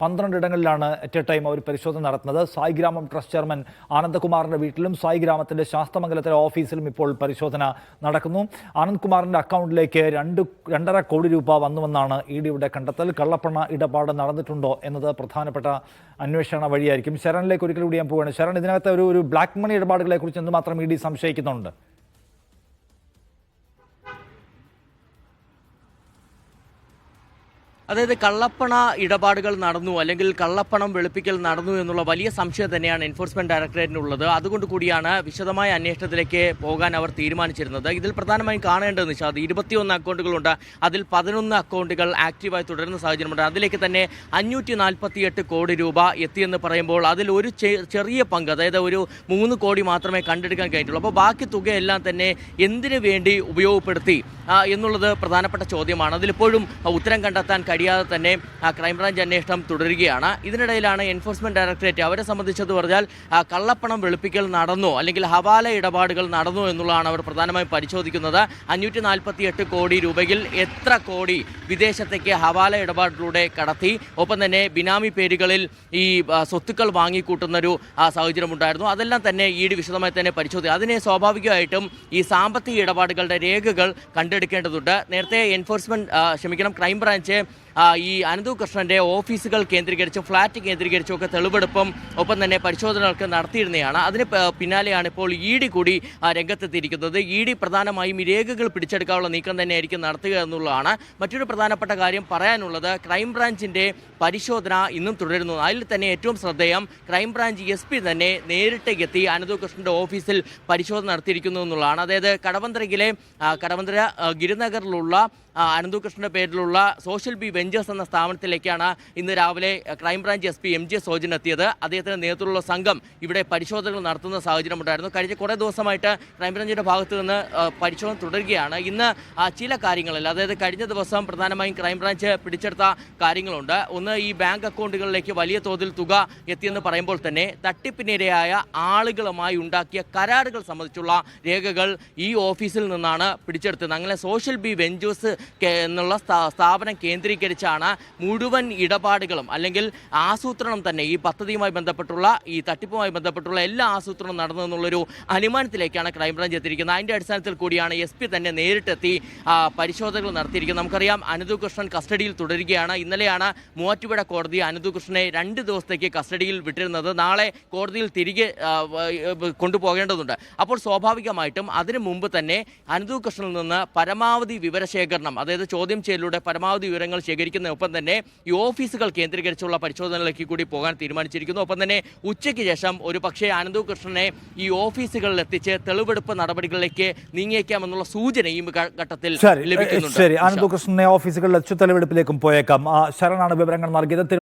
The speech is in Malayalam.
പന്ത്രണ്ട് ഇടങ്ങളിലാണ് അറ്റ് എ ടൈം അവർ പരിശോധന നടത്തുന്നത്. സായിഗ്രാമം ട്രസ്റ്റ് ചെയർമാൻ ആനന്ദകുമാറിന്റെ വീട്ടിലും സായി ഗ്രാമത്തിന്റെ ശാസ്തമംഗലത്തിലെ ഓഫീസിലും ഇപ്പോൾ പരിശോധന നടക്കുന്നു. ആനന്ദ് കുമാറിന്റെ അക്കൗണ്ടിലേക്ക് രണ്ട് രണ്ടര കോടി രൂപ വന്നുവെന്നാണ് ഇ ഡിയുടെ കണ്ടെത്തൽ. കള്ളപ്പണ ഇടപാട് നടന്നിട്ടുണ്ടോ എന്നത് പ്രധാനപ്പെട്ട അന്വേഷണ വഴിയായിരിക്കും. ശരണിലേക്ക് ഒരിക്കൽ കൂടി ഞാൻ പോവുകയാണ്. ശരൺ ഇതിനകത്ത് ഒരു ഒരു ബ്ലാക്ക് മണി ഇടപാടുകളെക്കുറിച്ച് എന്തുമാത്രം ഇ ഡി സംശയിക്കുന്നുണ്ട്? അതായത് കള്ളപ്പണ ഇടപാടുകൾ നടന്നു അല്ലെങ്കിൽ കള്ളപ്പണം വെളുപ്പിക്കൽ നടന്നു എന്നുള്ള വലിയ സംശയം തന്നെയാണ് എൻഫോഴ്സ്മെന്റ് ഡയറക്ടറേറ്റിനുള്ളത് അതുകൊണ്ട് കൂടിയാണ് വിശദമായ അന്വേഷണത്തിലേക്ക് പോകാൻ അവർ തീരുമാനിച്ചിരുന്നത്. ഇതിൽ പ്രധാനമായും കാണേണ്ടത് നിഷാദ് ഇരുപത്തിയൊന്ന് അക്കൗണ്ടുകളുണ്ട്. അതിൽ പതിനൊന്ന് അക്കൗണ്ടുകൾ ആക്റ്റീവായി തുടരുന്ന സാഹചര്യമുണ്ട്. അതിലേക്ക് തന്നെ അഞ്ഞൂറ്റി നാൽപ്പത്തിയെട്ട് കോടി രൂപ എത്തിയെന്ന് പറയുമ്പോൾ അതിൽ ഒരു ചെറിയ പങ്ക് അതായത് ഒരു മൂന്ന് കോടി മാത്രമേ കണ്ടെടുക്കാൻ കഴിഞ്ഞിട്ടുള്ളൂ. അപ്പോൾ ബാക്കി തുകയെല്ലാം തന്നെ എന്തിനു വേണ്ടി ഉപയോഗപ്പെടുത്തി എന്നുള്ളത് പ്രധാനപ്പെട്ട ചോദ്യമാണ്. അതിലിപ്പോഴും ഉത്തരം കണ്ടെത്താൻ കഴിയാതെ തന്നെ ക്രൈംബ്രാഞ്ച് അന്വേഷണം തുടരുകയാണ്. ഇതിനിടയിലാണ് എൻഫോഴ്സ്മെന്റ് ഡയറക്ടറേറ്റ് അവരെ സംബന്ധിച്ചത് പറഞ്ഞാൽ കള്ളപ്പണം വെളുപ്പിക്കൽ നടന്നോ അല്ലെങ്കിൽ ഹവാല ഇടപാടുകൾ നടന്നോ എന്നുള്ളതാണ് അവർ പ്രധാനമായും പരിശോധിക്കുന്നത്. അഞ്ഞൂറ്റി നാൽപ്പത്തി എട്ട് കോടി രൂപയിൽ എത്ര കോടി വിദേശത്തേക്ക് ഹവാല ഇടപാടിലൂടെ കടത്തി. ഒപ്പം തന്നെ ബിനാമി പേരുകളിൽ ഈ സ്വത്തുക്കൾ വാങ്ങിക്കൂട്ടുന്നൊരു സാഹചര്യം സാഹചര്യമുണ്ടായിരുന്നു അതെല്ലാം തന്നെ ഈട് വിശദമായി തന്നെ പരിശോധിക്കും. അതിനെ സ്വാഭാവികമായിട്ടും ഈ സാമ്പത്തിക ഇടപാടുകളുടെ രേഖകൾ കണ്ടെടുക്കേണ്ടതുണ്ട്. നേരത്തെ എൻഫോഴ്സ്മെന്റ് ക്ഷമിക്കണം ക്രൈംബ്രാഞ്ച് ഈ അനന്തു കൃഷ്ണന്റെ ഓഫീസുകൾ കേന്ദ്രീകരിച്ചും ഫ്ളാറ്റ് കേന്ദ്രീകരിച്ചും ഒക്കെ തെളിവെടുപ്പും ഒപ്പം തന്നെ പരിശോധനകൾക്ക് നടത്തിയിരുന്നതാണ്. അതിന് പിന്നാലെയാണ് ഇപ്പോൾ ഇ ഡി കൂടി രംഗത്തെത്തിയിരിക്കുന്നത്. ഇ ഡി പ്രധാനമായും രേഖകൾ പിടിച്ചെടുക്കാനുള്ള നീക്കം തന്നെയായിരിക്കും നടത്തുക എന്നുള്ളതാണ് മറ്റൊരു പ്രധാനപ്പെട്ട കാര്യം പറയാനുള്ളത്. ക്രൈംബ്രാഞ്ചിന്റെ പരിശോധന ഇന്നും തുടരുന്നു. അതിൽ തന്നെ ഏറ്റവും ശ്രദ്ധേയം ക്രൈംബ്രാഞ്ച് എസ് പി തന്നെ നേരിട്ടേക്കെത്തി അനന്തു കൃഷ്ണന്റെ ഓഫീസിൽ പരിശോധന നടത്തിയിരിക്കുന്നു എന്നുള്ളതാണ്. അതായത് കടവന്ത്രയിലെ കടവന്ത്ര ഗിരിനഗറിലുള്ള അനന്തു കൃഷ്ണന്റെ പേരിലുള്ള സോഷ്യൽ ബി വെഞ്ചേഴ്സ് എന്ന സ്ഥാപനത്തിലേക്കാണ് ഇന്ന് രാവിലെ crime branch SP M J Sojan Sojan എത്തിയത്. അദ്ദേഹത്തിന്റെ നേതൃത്വത്തിലുള്ള സംഘം ഇവിടെ പരിശോധനകൾ നടത്തുന്ന സാഹചര്യമുണ്ടായിരുന്നു കഴിഞ്ഞ കുറേ ദിവസമായിട്ട് ക്രൈംബ്രാഞ്ചിന്റെ ഭാഗത്തു നിന്ന് പരിശോധന തുടരുകയാണ്. ഇന്ന് ചില കാര്യങ്ങളിൽ അതായത് കഴിഞ്ഞ ദിവസം പ്രധാനമായും ക്രൈംബ്രാഞ്ച് പിടിച്ചെടുത്ത കാര്യങ്ങളുണ്ട്. ഒന്ന് ഈ ബാങ്ക് അക്കൗണ്ടുകളിലേക്ക് വലിയ തോതിൽ തുക എത്തിയെന്ന് പറയുമ്പോൾ തന്നെ തട്ടിപ്പിനിരയായ ആളുകളുമായി ഉണ്ടാക്കിയ കരാറുകൾ സംബന്ധിച്ചുള്ള രേഖകൾ ഈ ഓഫീസിൽ നിന്നാണ് പിടിച്ചെടുത്തത്. അങ്ങനെ സോഷ്യൽ ബി വെഞ്ചേഴ്സ് എന്നുള്ള സ്ഥാപനം സ്ഥാപനം കേന്ദ്രീകരിച്ചാണ് മുഴുവൻ ഇടപാടുകളും അല്ലെങ്കിൽ ആസൂത്രണം തന്നെ ഈ പദ്ധതിയുമായി ബന്ധപ്പെട്ടുള്ള ഈ തട്ടിപ്പുമായി ബന്ധപ്പെട്ടുള്ള എല്ലാ ആസൂത്രണവും നടന്നതെന്നുള്ളൊരു അനുമാനത്തിലേക്കാണ് ക്രൈംബ്രാഞ്ച് എത്തിയിരിക്കുന്നത്. അതിന്റെ അടിസ്ഥാനത്തിൽ കൂടിയാണ് എസ് പി തന്നെ നേരിട്ടെത്തി പരിശോധനകൾ നടത്തിയിരിക്കുന്നത്. നമുക്കറിയാം അനന്തു കൃഷ്ണൻ കസ്റ്റഡിയിൽ തുടരുകയാണ്. ഇന്നലെയാണ് മൂവാറ്റുപുഴ കോടതി അനന്തു കൃഷ്ണനെ രണ്ട് ദിവസത്തേക്ക് കസ്റ്റഡിയിൽ വിട്ടിരുന്നത്. നാളെ കോടതിയിൽ തിരികെ കൊണ്ടുപോകേണ്ടതുണ്ട്. അപ്പോൾ സ്വാഭാവികമായിട്ടും അതിനു മുമ്പ് തന്നെ അനന്തു കൃഷ്ണനിൽ നിന്ന് പരമാവധി വിവരശേഖരണം അതായത് ചോദ്യം ചെയ്യലിലൂടെ പരമാവധി വിവരങ്ങൾ ശേഖരിക്കുന്ന ഒപ്പം തന്നെ ഈ ഓഫീസുകൾ കേന്ദ്രീകരിച്ചുള്ള പരിശോധനകളിലേക്ക് കൂടി പോകാൻ തീരുമാനിച്ചിരിക്കുന്നു. ഒപ്പം തന്നെ ഉച്ചയ്ക്ക് ശേഷം ഒരു പക്ഷേ അനന്തു കൃഷ്ണനെ ഈ ഓഫീസുകളിൽ എത്തിച്ച് തെളിവെടുപ്പ് നടപടികളിലേക്ക് നീങ്ങിയേക്കാമെന്നുള്ള സൂചന ഈ ഘ- ഘട്ടത്തിൽ ശരി ലഭിക്കുന്നുണ്ട്. ശരി ആനന്ദകൃഷ്ണനെ ഓഫീസുകളിൽ തെളിവെടുപ്പിലേക്കും പോയേക്കാം. ശരണാണ് വിവരങ്ങൾ നൽകിയത്.